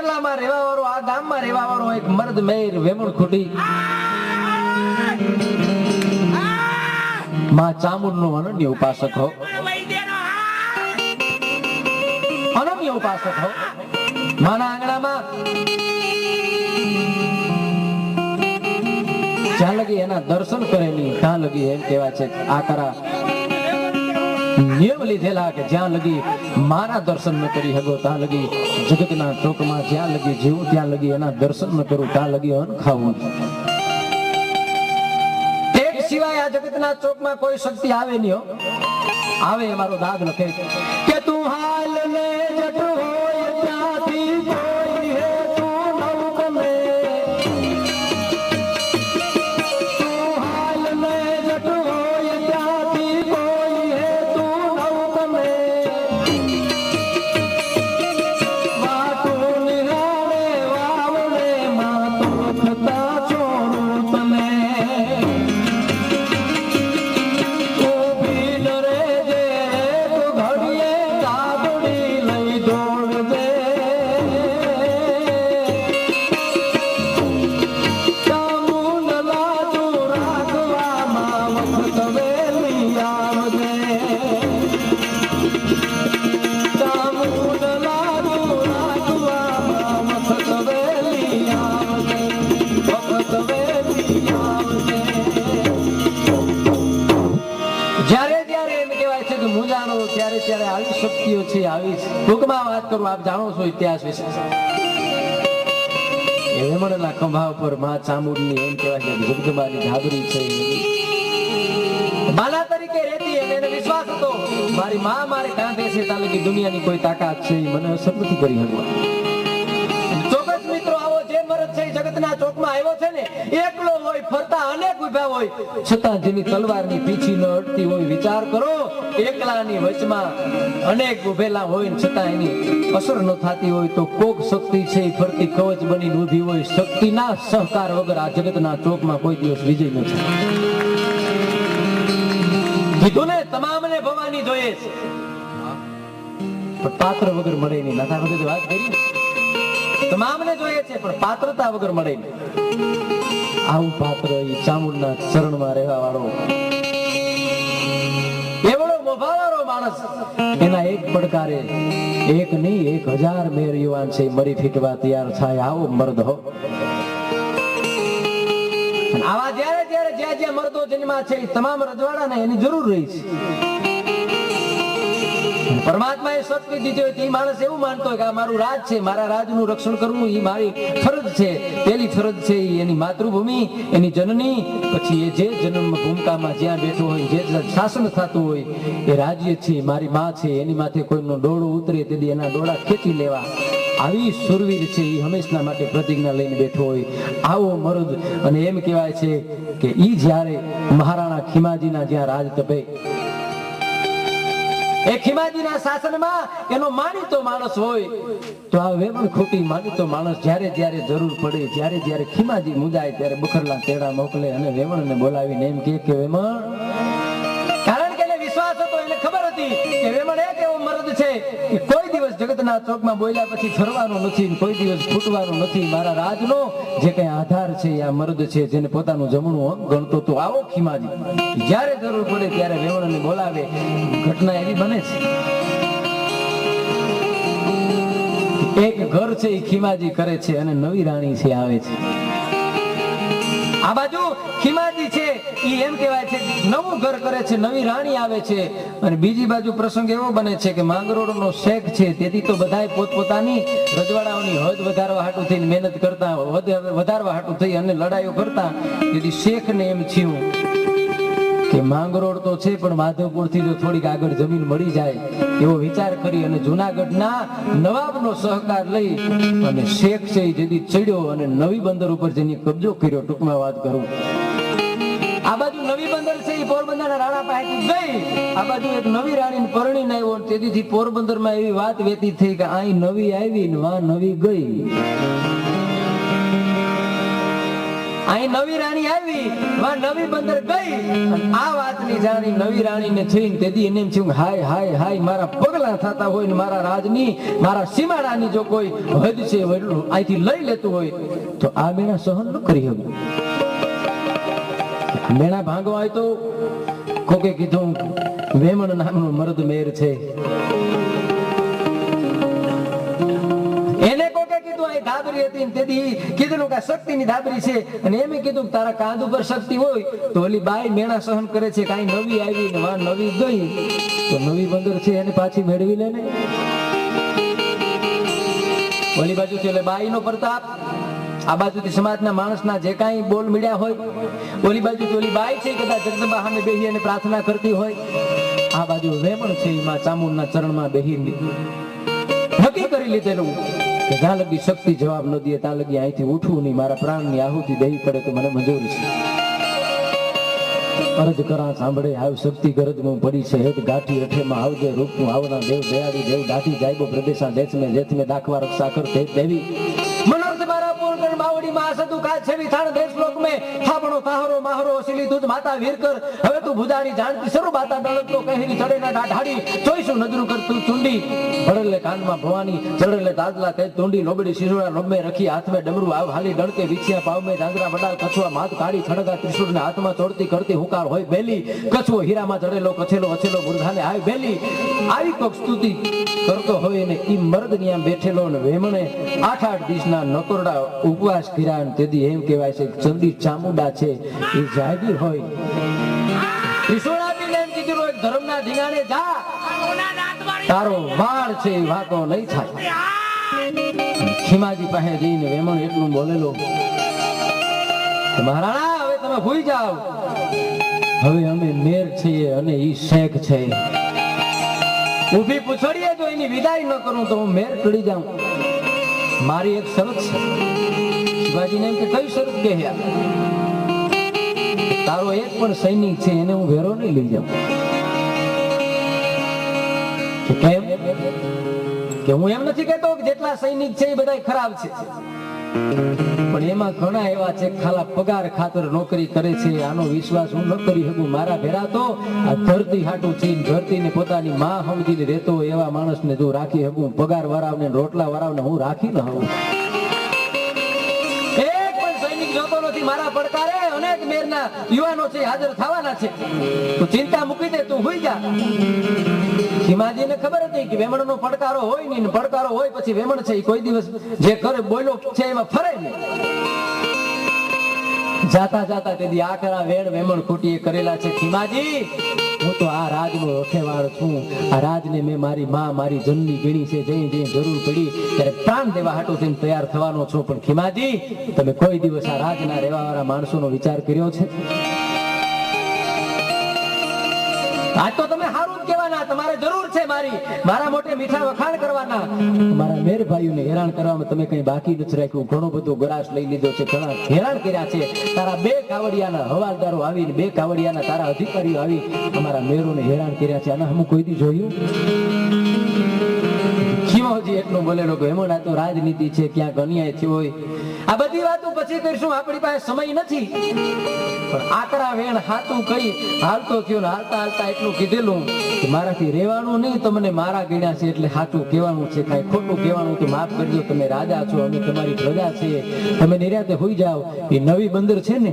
બુખરલામાં રહેવા વાળો આ ગામમાં રહેવા વાળો એક મર્દ મેર વેમણ ખોટી. માં ચામુંડનો અનન્ય ઉપાસક હો. અનન્ય ઉપાસક હો. માના આંગણામાં. જ્યાં એના દર્શન કરે નહીં એમ કહેવાય છે આકરા કરા નિયમ લીધેલા કે જ્યાં લગી મારા દર્શન ન કરી હગો, ત્યાં લગી જગતના ચોકમાં જ્યાં લગી જીવું, ત્યાં લગી એના દર્શન ન કરું, ત્યાં લગી અન ખાવું સિવાય આ જગતના ચોકમાં કોઈ શક્તિ આવે નહીં આવે એ મારો દાદ લખે. છે આવી. ટૂંકમાં વાત કરું, આપ જાણો છો ઇતિહાસ વિશે. એ ખંભા ઉપર મા ચામુંડની એમ કહેવાય કે જગદંબાની ઢાબરી છે. બાલા તરીકે રહેતી એને વિશ્વાસ હતો. મારી માં મારે કાંધે છે તાલે દુનિયાની કોઈ તાકાત છે મને અસર કરી શકવા ઈ ચોકમાં આવ્યો છે ને, એકલો હોય ફરતા અનેક ઊભા હોય. છતાં જેની તલવારની પીછી ન અડતી હોય, વિચાર કરો, એકલાની વચમાં અનેક ઉભેલા હોય છતાં એની અસર ન થતી હોય તો કોક શક્તિ છે ફરતી કવચ બની ઊભી હોય. શક્તિના સહકાર વગર આ જગતના ચોકમાં કોઈ દિવસ વિજય ન થાય. કીધું ને, તમામને ભવાની જોઈએ છે. પણ પાત્ર વગર મળે નહીં. નાથા વગર વાત કરી ને. તમામને જોઈએ છે, પણ પાત્રતા વગર મળે આવું પાત્ર એ ચામુંડના ચરણમાં રહેવા વાળો એવડો મોભાવાળો માણસ એના એક પડકારે એક નહીં, એક હજાર મેર યુવાન છે, મરી ફીટવા તૈયાર થાય. આવો મર્દ હો. આવા જ્યારે જ્યારે જ્યાં જ્યાં મર્દો જન્મા છે તમામ રજવાડાને એની જરૂર રહી છે. પરમાત્મા એ શક્તિ દીધી હોય તો માણસ એવું માનતો કે આ મારું રાજ છે, મારા રાજનું રક્ષણ કરવું એ મારી ફરજ છે. પેલી ફરજ છે એની માતૃભૂમિ, એની જનની. પછી એ જે જન્મ ભૂમિકામાં જ્યાં બેઠો હોય, જે શાસન થતું હોય, એ રાજ્ય છે, મારી માં છે, એની માથે કોઈનો ડોળો ઉતરે, તેથી એના ડોળા ખેંચી લેવા. આવી સુરવીર છે એ હંમેશના માટે પ્રતિજ્ઞા લઈને બેઠો હોય. આવો મરુદ. અને એમ કહેવાય છે કે ઈ જ્યારે મહારાણા ખીમાજીના જ્યાં રાજ તપે માણસ હોય, તો આ વેમણ ખોટી માનીતો માણસ જ્યારે જ્યારે જરૂર પડે, જ્યારે જ્યારે ખીમાજી મુજાય ત્યારે બુખરલા તેડા મોકલે અને વેમણને બોલાવીને એમ કે વેમણ કારણ કે એને વિશ્વાસ હતો, એને ખબર હતી કે વેમણ એક કોઈ દિવસ જગતના ચોકમાં બોલ્યા પછી ફરવાનું નથી કોઈ દિવસ ફૂટવાનું નથી. મારા રાજનો જે કઈ આધાર છે, આ મર્દ છે, જેને પોતાનું જમણું ગણતો તો આવો ખીમાજી જ્યારે જરૂર પડે ત્યારે વેવણને બોલાવે. ઘટના એવી બને છે. એક ઘર છે એ ખીમાજી કરે છે અને નવી રાણી છે, આવે છે. આ બાજુ ખીમાજી છે એ એમ કહેવાય છે નવું ઘર કરે છે, નવી રાણી આવે છે. અને બીજી બાજુ પ્રસંગ એવો બને છે કે માંગરોળનો શેખ છે, તેથી તો બધાય પોતપોતાની રજવાડાઓની હદ વધારવા હાટુ થઈને મહેનત કરતા વધ- વધારવા હાટુ થઈ અને લડાઈઓ કરતા. તેથી શેખને એમ થયું. કે માંગરોળ તો છે, પણ માધવપુરથી જો થોડીક આગળ જમીન મળી જાય, એવો વિચાર કરી અને જુનાગઢના નવાબનો સહકાર લઈ અને શેખ છે જેથી ચડ્યો અને નવી બંદર ઉપર જેની કબજો કર્યો, ટૂંકમાં વાત કરું. આ બાજુ નવી બંદર છે એ પોરબંદરના રાણા પાસેથી ગઈ. આ બાજુ એક નવી રાણીને પરણીને આવ્યો તેથી પોરબંદરમાં એવી વાત વેતી થઈ કે અહીં નવી આવી ને વા નવી ગઈ. અહીં નવી રાણી આવી વા નવી બંદર ગઈ. આ વાતની જાણી નવી રાણીને થઈને તેથી એને એમ થયું હાય હાય હાય, મારા પગલા થતા હોય ને મારા રાજની, મારા સીમાડાની જો કોઈ હદ છે વડલું અહીંથી લઈ લેતું હોય, તો આ મેણા સહન ન કરી હવે મેણા ભાંગવા હોય તો કોકે કીધું, વેમણ નામનો મર્દ મેર છે. ધાબરી હતી ને તેથી કીધું કે આ શક્તિની ધાબરી છે. અને એમ કીધું કે તારા કાંધ ઉપર શક્તિ હોય તો ઓલી બાઈ મેણા સહન કરે છે. કાંઈ નવી આવી ને વા નવી ગઈ. તો નવી બંદર છે એને પાછી મેળવી લે ને. ઓલી બાજુ છે એટલે બાઈ નો પ્રતાપ. આ બાજુથી સમાજના માણસના જે કાંઈ બોલ મળ્યા હોય, ઓલી બાજુ ઓલી બાઈ છે કદાચ જગદંબા સામે બેહી અને પ્રાર્થના કરતી હોય. આ બાજુ વેમણ છે એમાં ચામુંડના ચરણમાં બેહી નક્કી કરી લીધેલું. કે જ્યાં લગી શક્તિ જવાબ ન દે, ત્યાં લગી અહીંથી ઉઠવું નહીં. મારા પ્રાણની આહુતિ દેવી પડે તો મને મંજૂર છે. અરજ કરા, સાંભળે, આવ શક્તિ ગરજમાં પડી છે. હેત ગાંઠી અઠેમાં આવજે રૂપનું આવના દેવ, દયાળી દેવ દાઢી જાયબો પ્રદેશા દેશ મે જેથ મે દાખવા રક્ષા કર તે દેવી મનોર્થ મારા પૂર્ણ માવડી માં સદુ કાજ થાણ દેશ લોક મે થાપણો, તાહરો, માહરો સિલી તુજ માતા વીરકર. હવે તું ભુજારી જાણતી સરું બાતા ડળક લો કહેરી ચડે ના ડાઢાડી ચોઈશું નજરું કર ચુંડી. ભડલે કાનમાં ભવાની ચડલે દાદલા તે તુંડી લોબડી શિરોડા નોબમે રખી, હાથમે ડમરું આવ, હાલી ડળકે વિછ્યા પાવમે ડાંગરા વડાલ, કછવા માથ કાઢી ખડગા ત્રિશુરને હાથમાં ચોડતી કરતી હુકાર હોય બેલી. કછવો હીરામાં ચડેલો કછેલો, અછેલો બુરધાને આવી બેલી. આવી કોક સ્તુતિ કરતો હોય ને ઈ મર્દ ન્યા બેઠેલો ને વેમણે. આઠ આઠ દિવસના નકોરડા ઉપવાસ કર્યા તેથી એમ કહેવાય છે ચંદી ચામુંડા છે, એ જાગીર હોય. તારો વાળ છે એ વાતો નહીં થાય. ખીમાજી પાસે જઈને વેમણ એટલું બોલેલો મહારાણા, હવે તમે ભૂલી જાઓ. હવે અમે મેર છીએ અને ઈ શેખ છે. ઊભી પૂછડીએ જો એની વિદાય ન કરું તો હું મેર ચડી જાઉં. મારી એક શરત છે. શિવાજીને એમ કે કઈ સ્વરૂપ દેહ્યા તારો એક પણ સૈનિક છે, એને હું વેરો નહીં લઈ જાઉં. કેમ? કે હું એમ નથી કહેતો કે જેટલા સૈનિક છે એ બધા ખરાબ છે. પણ એમાં ઘણા એવા છે, ખાલા પગાર ખાતર નોકરી કરે છે, આનો વિશ્વાસ હું ન કરી શકું. મારા ભેરા તો આ ધરતી હાટું છે ધરતીને પોતાની માં સમજીને રહેતો એવા માણસને જો રાખી શકું પગાર વરાવને રોટલા વરાવને હું રાખી ન શકું. સૈનિક મારા પડકારે અનેક મેરના યુવાનો છે, હાજર થવાના છે. તું ચિંતા મૂકી દે, તું હોઈ જા. ખીમાજીને ખબર હતી કે વેમણનો પડકારો હોય નહીં પડકારો હોય પછી વેમણ છે કોઈ દિવસ જે કરે બોલ્યો છે, એમાં ફરે નહીં. જાતા જાતા તેથી આકરા વેણ વેમણ ખૂટીએ કરેલા છે ખીમાજી હું તો આ રાજનો રખેવાળ છું. આ રાજને મેં મારી માં, મારી જન્મની ગણી છે. જઈ જઈ જરૂર પડી ત્યારે પ્રાણ દેવા હાટો થઈને તૈયાર થવાનો છો. પણ ખીમાજી, તમે કોઈ દિવસ આ રાજના રહેવાવાળા માણસોનો વિચાર કર્યો છે? આજ તો તમે સારું જ કહેવાના, તમારે જરૂર છે મારી. મારા મોટે મીઠા વખાણ કરવાના. મારા મેર ભાઈઓને હેરાન કરવામાં તમે કઈ બાકી નથી રાખ્યું. ઘણો બધો ગરાશ લઈ લીધો છે, ઘણા હેરાન કર્યા છે. તારા બે કાવડિયાના હવાલદારો આવીને, બે કાવડિયાના તારા અધિકારીઓ આવી અમારા મેરોને હેરાન કર્યા છે. આના હું કોઈ દી જોયું? એટલું બોલેલો હેમંત આ તો રાજનીતિ છે, ક્યાંક અન્યાય થયો હોય. આ બધી વાતો પછી કરીશું, આપણી પાસે સમય નથી. પણ આકરા વેણ હાતું કહી હાલતો થયો ને હાલતા હાલતા એટલું કીધેલું કે મારાથી રહેવાનું નહીં, તમને મારા ગણ્યા છે એટલે હાચું કહેવાનું છે, કાંઈ ખોટું કહેવાનું તો માફ કરજો, તમે રાજા છો, અમે તમારી પ્રજા છે તમે નિર્યાતે હોઈ જાઓ. એ નવી બંદર છે ને?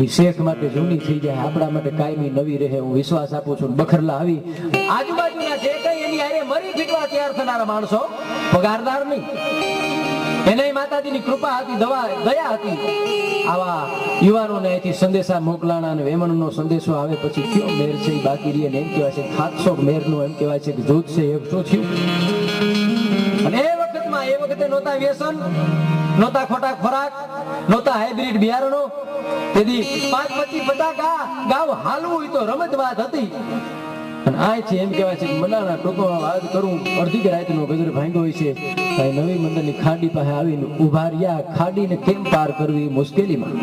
એ શેખ માટે જૂની થઈ જાય, આપણા માટે કાયમી નવી રહે, હું વિશ્વાસ આપું છું. બખરલા આવી. આજુબાજુના જે કઈ એની આરે મરી ફીટવા તૈયાર થનારા માણસો, પગારદાર નહીં. એને માતાજીની કૃપા હતી, દવા, દયા હતી. આવા યુવાનોને અહીંથી સંદેશા મોકલાણા અને વેમણનો સંદેશો આવે પછી કયો મેર છે બાકી રહી ને એમ કહેવાય છે, સાતસો નું એમ કહેવાય છે કે જૂથ છે એકસો થયું અને એ વખતમાં, એ વખતે નહોતા વ્યસન. નહોતા ખોટા ખોરાક, નહોતા હાઇબ્રિડ બિયારણો. તેથી પાંચ પચાસ ગા, ગાવ હાલવું તો રમત વાત હતી. અને આ છે એમ કહેવાય છે મનાના ટોકો વાત કરું, અડધી રાતનો ગજર ભાંગ્યો હોય છે. કાંઈ નવી મંદિરની ખાડી પાસે આવીને ઊભા રહ્યા, ખાડીને કેમ પાર કરવી મુશ્કેલીમાં.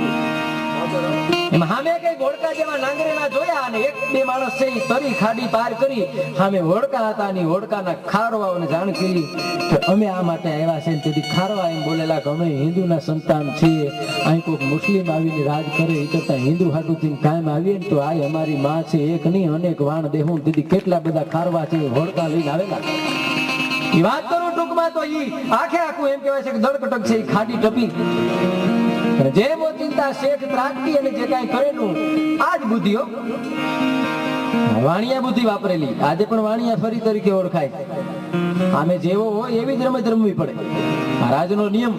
સામે કઈ ઘોડકા જેવા નાંગરેલા જોયા અને એક બે માણસ તરી ખાડી પાર કરી હામે હોડકા હતા અને હોડકાના ખારવાઓને જાણ કરી કે અમે આ માટે આવ્યા છે તેથી ખારવા એમ બોલેલા કે અમે હિન્દુના સંતાન છીએ. અહીં કોઈક મુસ્લિમ આવીને રાજ કરે એ કરતા હિન્દુ હાટુથી કાયમ આવીએ ને તો આ અમારી માં છે, એક નહીં, અનેક વાણ દેહું તેથી કેટલા બધા ખારવા છે એ હોડકા લઈને આવેલા. એ વાત કરું ટૂંકમાં તો ઈ આખે આખું એમ કહેવાય છે કે દળકટક છે ખાડી ટપી. જે ચિંતા શેઠ ત્રાટકી અને જે કાંઈ કરેલું આ જ બુદ્ધિઓ વાણિયા બુદ્ધિ વાપરેલી. આજે પણ વાણિયા ફરી તરીકે ઓળખાય. આમે જેવો હોય એવી જ રમત રમવી પડે. રાજનો નિયમ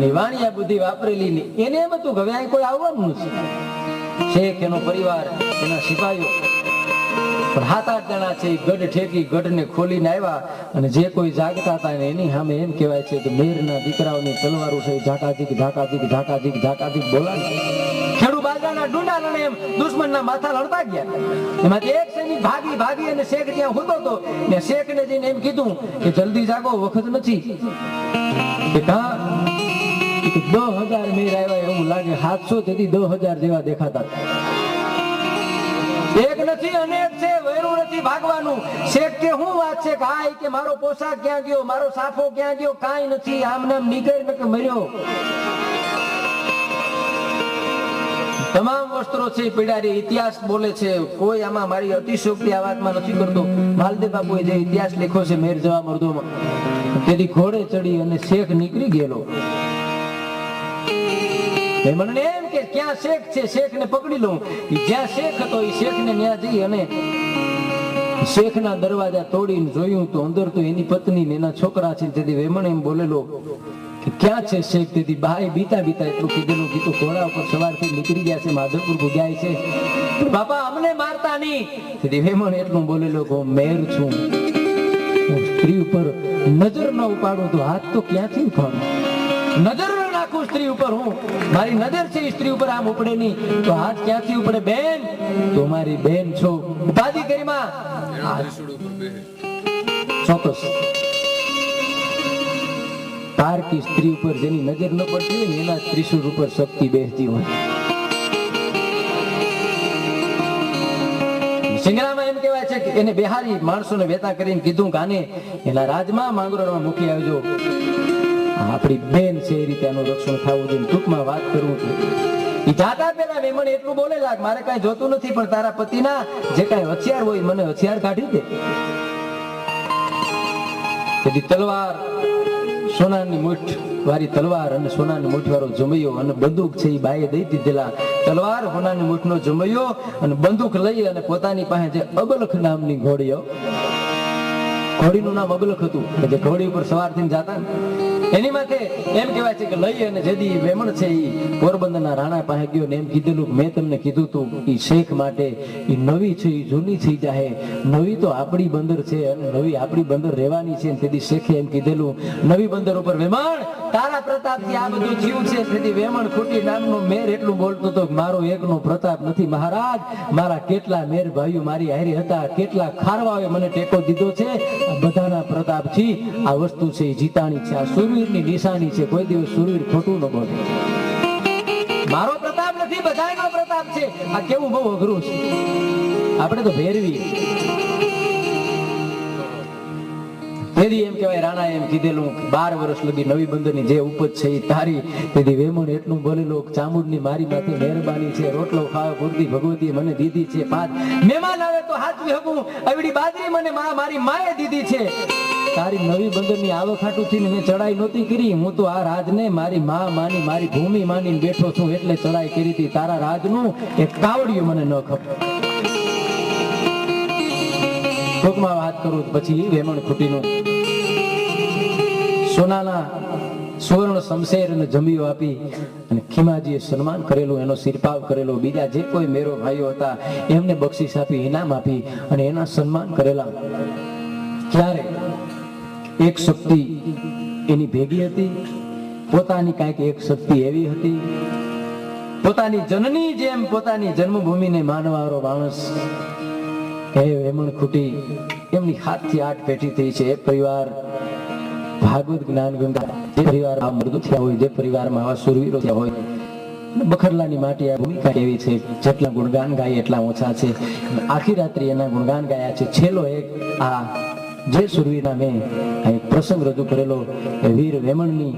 ને વાણિયા બુદ્ધિ વાપરેલી ને એને એમ હતું કે કોઈ આવવાનું નથી. શેખ, એનો પરિવાર, એના સિપાહીઓ સાત આઠ જણા છે ગઢ ઠેકી ગઢને ખોલીને આવ્યા અને જે કોઈ જાગતા હતા એની સામે એમ કહેવાય છે કે મેરના દીકરાઓની તલવારો છે ઝાકાઝીક ઝાકાઝીક ઝાકાઝીક ઝાકાઝીક સૈનિક ભાગી અને શેખ ત્યાં હોતો હતો. ને શેખને જઈને એમ કીધું કે જલ્દી જાગો, વખત નથી. કે હજાર મેર આવ્યા એવું લાગે, સાતસો તેથી દસ હજાર જેવા દેખાતા એક નથી, અનેક છે, વૈરું નથી ભાગવાનું. શેખ કે, હું વાત છે કે કે મારો પોશાક ક્યાં ગયો? મારો સાફો ક્યાં ગયો? કાંઈ નથી. આમ નામ નીકળી કે મર્યો. તમામ વસ્ત્રો છે પીડારી. ઇતિહાસ બોલે છે, કોઈ આમાં મારી અતિશોક્તિ આ વાતમાં નથી કરતો. માલદેવ બાપુએ જે ઇતિહાસ લખ્યો છે, મેર જવા મર્દોમાં. તેથી ઘોડે ચડી અને શેખ નીકળી ગયેલો. મને એમ કે ક્યાં શેખ છે? શેખ ને પકડી લઉં. જ્યાં શેખ હતો એ શેખ ને ત્યાં જઈ અને શેખના દરવાજા તોડીને જોયું તો અંદર તો એની પત્ની ને એના છોકરા છે તેથી વેમણ એમ બોલેલો કે ક્યાં છે શેખ? તેથી બાએ બીતા બીતા એટલું કીધેલું કીધું ઘોડા ઉપર સવારથી નીકળી ગયા છે, માધવપુર ભૂગ્યા છે. બાપા, અમને મારતા નહીં. તેથી વેમણ એટલું બોલેલો કે મેર છું. સ્ત્રી ઉપર નજર ન ઉપાડું તો હાથ તો ક્યાંથી ઉપાડું? નજર ન સ્ત્રી ઉપર હું. મારી નજર છે સ્ત્રી ઉપર આમ ઉપડે નહીં તો હાથ ક્યાંથી ઉપડે બેન? તો મારી બેન છો. ઉપાધિ કરી માં. ચોક્કસ. પારકી સ્ત્રી ઉપર જેની નજર ન પડતી હોય એના ત્રિશુળ ઉપર શક્તિ બેસતી હોય. સિંગરામાં એમ કહેવાય છે કે એને બિહારી માણસોને વેતા કરીને કીધું કે આને એના રાજમાં માંગરોળમાં મૂકી આવજો. આપણી બેન છે એ રીતે આનું રક્ષણ થવું જોઈએ. ટૂંકમાં વાત કરવું ઈ જાતા પેલા વેમણ એટલું બોલે લાગ, મારે કઈ જોતું નથી, પણ તારા પતિના જે કઈ હથિયાર હોય મને હથિયાર કાઢી દે. તેથી તલવાર, સોનાની મુઠ વાળી તલવાર અને સોનાની મુઠ વાળો જમૈયો અને બંદૂક છે એ બાએ દઈ દીધેલા. તલવાર, સોનાની મુઠનો જમૈયો અને બંદૂક લઈ અને પોતાની પાસે જે અબલખ નામની ઘોડીઓ ઘોડીનું નામ અબલખ હતું કે જે ઘોડી ઉપર સવાર થઈને જતા એની માથે એમ કહેવાય છે કે લઈ અને જેદી વેમણ છે એ પોરબંદરના રાણા પાસે ગયો ને એમ કીધેલું મેં તમને કીધું તું એ શેખ માટે એ નવી છે એ જૂની થઈ જાહે. નવી તો આપણી બંદર છે અને નવી આપણી બંદર રહેવાની છે તેથી શેખે એમ કીધેલું, નવી બંદર ઉપર વેમણ, તારા પ્રતાપથી આ બધું જીવ છે તેથી વેમણ ખોટી નામનો મેર એટલું બોલતો હતો મારો એકનો પ્રતાપ નથી. મહારાજ, મારા કેટલા મેર ભાઈઓ મારી હારી હતા, કેટલા ખારવાઓએ મને ટેકો દીધો છે. બધાના પ્રતાપથી આ વસ્તુ છે જીતાણી છે. આ સુરવીરની નિશાની છે. કોઈ દિવસ સુરવીર ખોટું ન બોલે. મારો પ્રતાપ નથી બધાનો પ્રતાપ છે. આ કેવું બહુ અઘરું છે. આપણે તો ભેરવી તેથી એમ કહેવાય રાણા એમ કીધેલું, બાર વર્ષ લગી નવી બંદરની જે ઉપજ છે એ તારી. તેથી વેમણ એટલું બોલેલો ચામુંડની મારી માથે મહેરબાની છે, રોટલો ખાવા પૂરતી ભગવતી મને દીધી છે પાંચ મહેમાન આવે તો હાથવી હકું અવડી બાજરી મને મા, મારી માએ દીધી છે. તારી નવી બંદરની આવક થઈને મેં ચડાઈ નહોતી કરી. હું તો આ રાજને મારી મા માની, મારી ભૂમિ માની બેઠો છું, એટલે ચડાઈ કરી હતી. તારા રાજનું એક કાવડિયું મને ન ખબર. ટૂંકમાં વાત કરું પછી વેમણ ખૂટીનું. સોનાના સુવર્ણ શમશેર અને જમીઓ આપી અને ખીમાજીએ સન્માન કરેલું, એનો શિરપાવ કરેલો. બીજા જે કોઈ મેરો ભાઈઓ હતા, એમને બક્ષિસ આપી, ઇનામ આપી અને એના સન્માન કરેલા. ત્યારે એક શક્તિ એની ભેગી હતી, પોતાની કાંઈક એક શક્તિ એવી હતી. પોતાની જનની જેમ પોતાની જન્મભૂમિને માનવારો માણસ હે વેમણ ખૂટી, એમની હાથથી આઠ પેઢી થઈ છે. એ પરિવાર, ભાગવત જ્ઞાન ગંગા જે પરિવારમાં મૃદુ થયા હોય, જે પરિવારમાં આવા સુરવીરો થયા હોય બખરલાની માટી આ ભૂમિકા એવી છે, જેટલા ગુણગાન ગાય એટલા ઓછા છે. આખી રાત્રિ એના ગુણગાન ગાયા છે. છેલ્લો એક આ જે સુરવીના મેં અહીં પ્રસંગ રજૂ કરેલો વીર વેમણની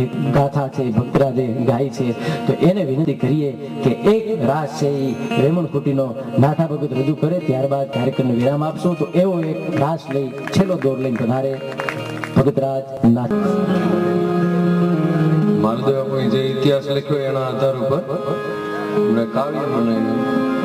એક ગાથા છે, ભક્તરાજે ગાય છે, તો એને વિનંતી કરીએ કે એક રાસ છે એ વેમણ ખૂટીનો નાથા ભગત રજૂ કરે, ત્યારબાદ કાર્યક્રમને વિરામ આપશો, તો એવો એક રાસ લઈ છેલ્લો દોર લઈને પધારે ભગતરાજ નાથ. માલદેવ જે ઇતિહાસ લખ્યો એના આધાર ઉપર કાવ્ય બનાવ્યું.